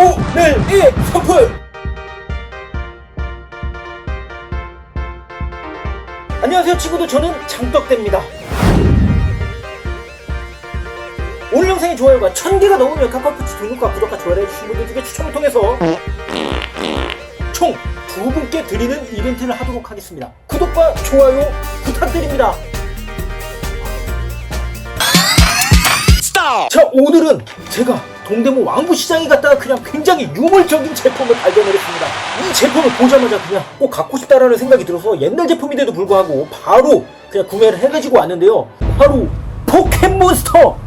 오늘의 선풀 안녕하세요 친구들. 저는 장떡대입니다. 오늘 영상의 좋아요가 1000개가 넘으면 카카오푸치 등록과 구독과 좋아요 해주신 분들 중에 추첨을 통해서 총 두 분께 드리는 이벤트를 하도록 하겠습니다. 구독과 좋아요 부탁드립니다. 자 오늘은 제가 동대문 왕구시장에 갔다가 그냥 굉장히 유물적인 제품을 발견을 했습니다. 이 제품을 보자마자 그냥 꼭 갖고 싶다라는 생각이 들어서 옛날 제품인데도 불구하고 바로 그냥 구매를 해가지고 왔는데요. 바로 포켓몬스터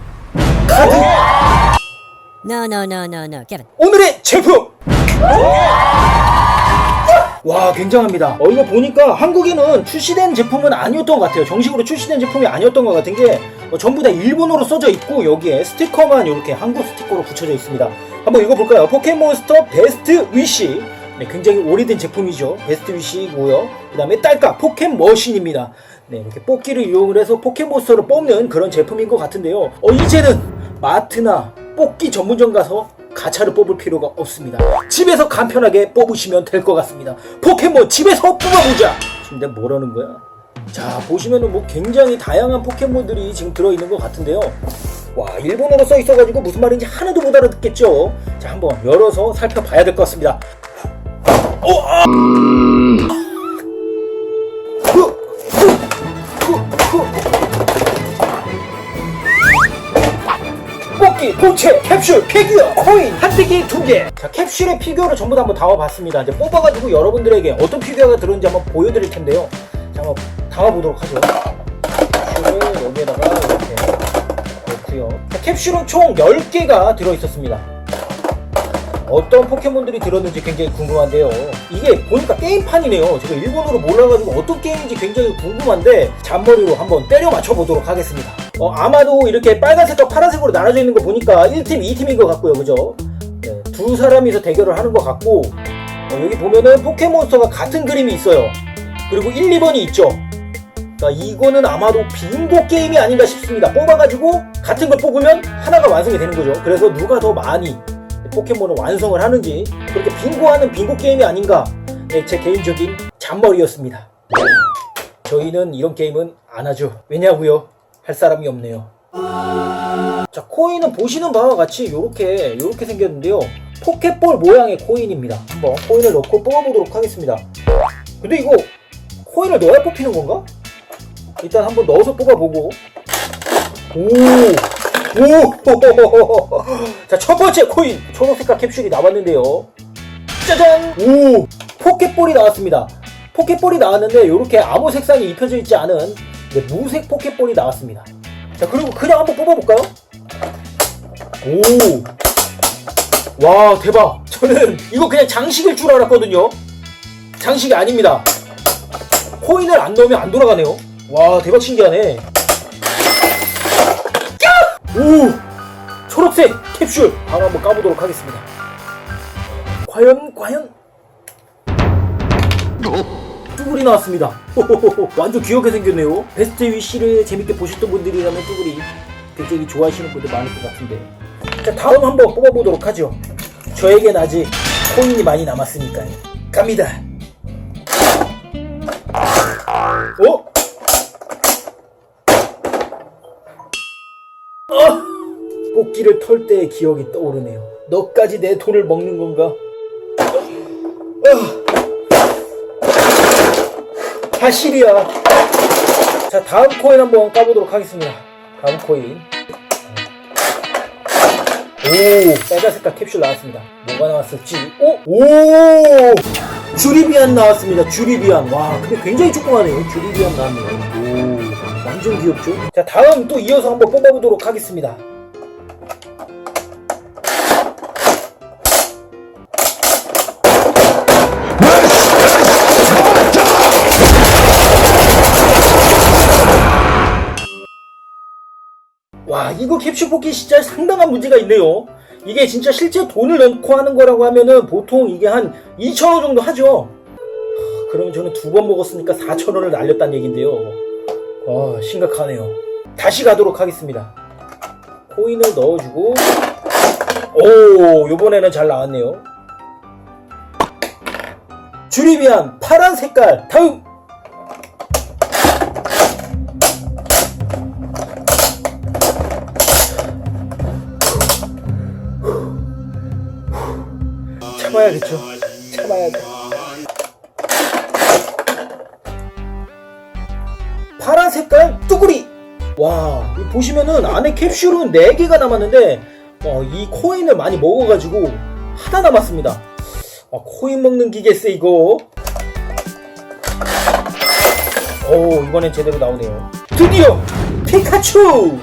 카드 No, no, no. 오늘의 제품! 와 굉장합니다. 어 이거 보니까 한국에는 출시된 제품은 아니었던 것 같아요. 정식으로 출시된 제품이 아니었던 것 같은 게 어, 전부 다 일본어로 써져 있고 여기에 스티커만 이렇게 한국 스티커로 붙여져 있습니다 한번 읽어볼까요 포켓몬스터 베스트 위시 네, 굉장히 오래된 제품이죠 베스트 위시고요 그 다음에 딸까 포켓머신입니다 네, 이렇게 뽑기를 이용을 해서 포켓몬스터를 뽑는 그런 제품인 것 같은데요 어 이제는 마트나 뽑기 전문점 가서 가차를 뽑을 필요가 없습니다. 집에서 간편하게 뽑으시면 될 것 같습니다. 포켓몬 집에서 뽑아보자! 지금 내가 뭐라는 거야? 자, 보시면은 뭐 굉장히 다양한 포켓몬들이 지금 들어있는 것 같은데요. 와, 일본어로 써 있어가지고 무슨 말인지 하나도 못 알아듣겠죠? 자, 한번 열어서 살펴봐야 될 것 같습니다. 어, 아! 뽑기, 본체, 캡슐, 피규어, 코인, 한뜨기 두 개. 자, 캡슐의 피규어를 전부 다 한번 담아봤습니다. 이제 뽑아가지고 여러분들에게 어떤 피규어가 들어있는지 한번 보여드릴 텐데요. 자, 한번 담아보도록 하죠. 캡슐을 여기에다가 이렇게 넣고요. 자, 캡슐은 총 10개가 들어있었습니다. 어떤 포켓몬들이 들었는지 굉장히 궁금한데요. 이게 보니까 게임판이네요. 제가 일본어로 몰라가지고 어떤 게임인지 굉장히 궁금한데 잔머리로 한번 때려 맞춰보도록 하겠습니다. 어, 아마도 이렇게 빨간색과 파란색으로 나눠져 있는 거 보니까 1팀, 2팀인 것 같고요. 그죠? 네, 두 사람이서 대결을 하는 것 같고 어, 여기 보면은 포켓몬스터가 같은 그림이 있어요. 그리고 1, 2번이 있죠. 그러니까 이거는 아마도 빙고 게임이 아닌가 싶습니다. 뽑아가지고 같은 걸 뽑으면 하나가 완성이 되는 거죠. 그래서 누가 더 많이 포켓몬을 완성을 하는지 그렇게 빙고하는 빙고 게임이 아닌가 네, 제 개인적인 잔머리였습니다. 저희는 이런 게임은 안 하죠. 왜냐고요? 할 사람이 없네요. 자 코인은 보시는 바와 같이 요렇게 요렇게 생겼는데요. 포켓볼 모양의 코인입니다. 한번 코인을 넣고 뽑아보도록 하겠습니다. 근데 이거 코인을 넣어야 뽑히는 건가? 일단 한번 넣어서 뽑아보고 오! 오! 자, 첫 번째 코인! 초록색깔 캡슐이 나왔는데요. 짜잔! 오! 포켓볼이 나왔습니다. 포켓볼이 나왔는데, 이렇게 아무 색상이 입혀져 있지 않은 네, 무색 포켓볼이 나왔습니다. 자, 그리고 그냥 한번 뽑아볼까요? 오! 와, 대박! 저는 이거 그냥 장식일 줄 알았거든요. 장식이 아닙니다. 코인을 안 넣으면 안 돌아가네요. 와, 대박 신기하네. 오! 초록색 캡슐! 바로 한번 까보도록 하겠습니다. 과연, 과연? 뚜구리 나왔습니다. 완전 귀엽게 생겼네요. 베스트 위시를 재밌게 보셨던 분들이라면 뚜구리 굉장히 좋아하시는 분들 많을 것 같은데. 자, 다음 한번 뽑아보도록 하죠. 저에겐 아직 코인이 많이 남았으니까요. 갑니다. 어? 뽑기를 털 때의 기억이 떠오르네요. 너까지 내 돈을 먹는 건가? 아, 사실이야. 자, 다음 코인 한번 까보도록 하겠습니다. 다음 코인. 오, 빨간 색깔 캡슐 나왔습니다. 뭐가 나왔을지. 오, 오, 주리비안 나왔습니다. 주리비안. 와, 근데 굉장히 조그마네요. 주리비안 나왔네요. 오, 완전 귀엽죠? 자, 다음 또 이어서 한번 뽑아보도록 하겠습니다. 와 이거 캡슐 뽑기 진짜 상당한 문제가 있네요 이게 진짜 실제 돈을 넣고 하는 거라고 하면은 보통 이게 한 2,000원 정도 하죠 하, 그러면 저는 두 번 먹었으니까 4,000원을 날렸다는 얘긴데요 와 심각하네요 다시 가도록 하겠습니다 코인을 넣어주고 오, 요번에는 잘 나왔네요. 주리비안 파란 색깔. 다음. 참아야겠죠. 참아야죠. 파란 색깔 뚜구리. 와, 이 보시면은 안에 캡슐은 4개가 남았는데, 어, 이 코인을 많이 먹어가지고 하나 남았습니다. 아, 코인 먹는 기계세, 이거. 오, 이번엔 제대로 나오네요. 드디어! 피카츄!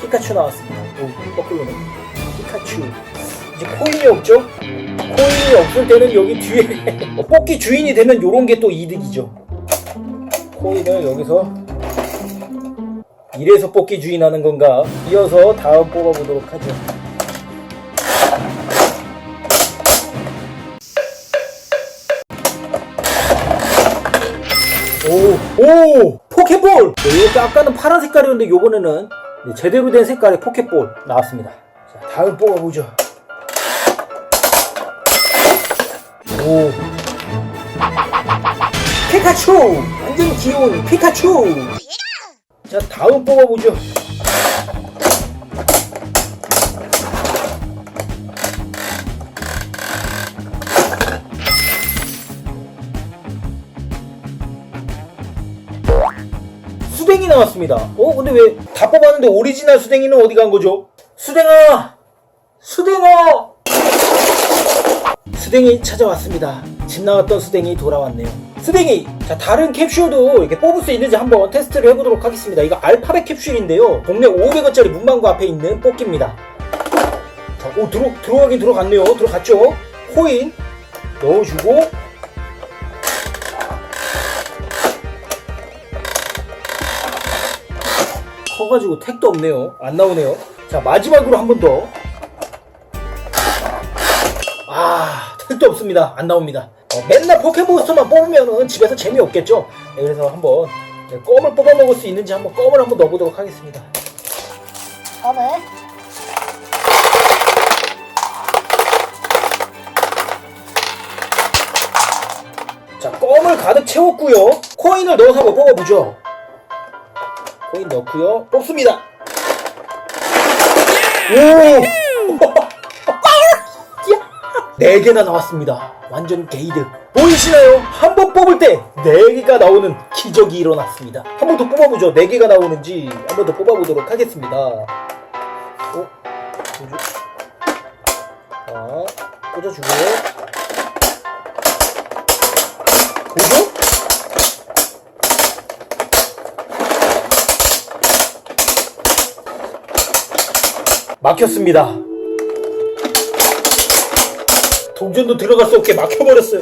피카츄 나왔습니다. 오, 거꾸로네. 피카츄. 이제 코인이 없죠? 코인이 없을 때는 여기 뒤에 어, 뽑기 주인이 되면 요런 게 또 이득이죠. 코인을 여기서 이래서 뽑기 주인 하는 건가? 이어서 다음 뽑아보도록 하죠. 오, 오! 포켓볼! 네, 아까는 파란 색깔이었는데 요번에는 네, 제대로 된 색깔의 포켓볼 나왔습니다. 자, 다음 뽑아보죠. 오. 피카츄! 완전 귀여운 피카츄! 자, 다음 뽑아보죠. 수댕이 나왔습니다. 어, 근데 왜 다 뽑았는데 오리지널 수댕이는 어디 간 거죠? 수댕아! 수댕아! 수댕이 찾아왔습니다. 집 나갔던 수댕이 돌아왔네요. 수댕이! 자, 다른 캡슐도 이렇게 뽑을 수 있는지 한번 테스트를 해보도록 하겠습니다. 이거 알파벳 캡슐인데요. 동네 500원짜리 문방구 앞에 있는 뽑기입니다. 자, 오, 들어, 들어가긴 들어갔네요. 들어갔죠? 코인 넣어주고, 커가지고 택도 없네요. 안 나오네요. 자, 마지막으로 한 번 더. 아, 택도 없습니다. 안 나옵니다. 어, 맨날 포켓몬스터만 뽑으면은 집에서 재미없겠죠? 네, 그래서 한번 네, 껌을 뽑아 먹을 수 있는지 한번 껌을 한번 넣어보도록 하겠습니다. 껌을 자, 껌을 가득 채웠고요. 코인을 넣어서 한번 뽑아보죠. 코인 넣고요. 뽑습니다. 오! 네 개나 나왔습니다. 완전 게이드. 보이시나요? 한 번 뽑을 때네 개가 나오는 기적이 일어났습니다. 한 번 더 뽑아보죠. 네 개가 나오는지 한 번 더 뽑아보도록 하겠습니다. 어? 뭐죠? 자, 꽂아주고요. 보죠? 막혔습니다. 동전도 들어갈 수 없게 막혀버렸어요.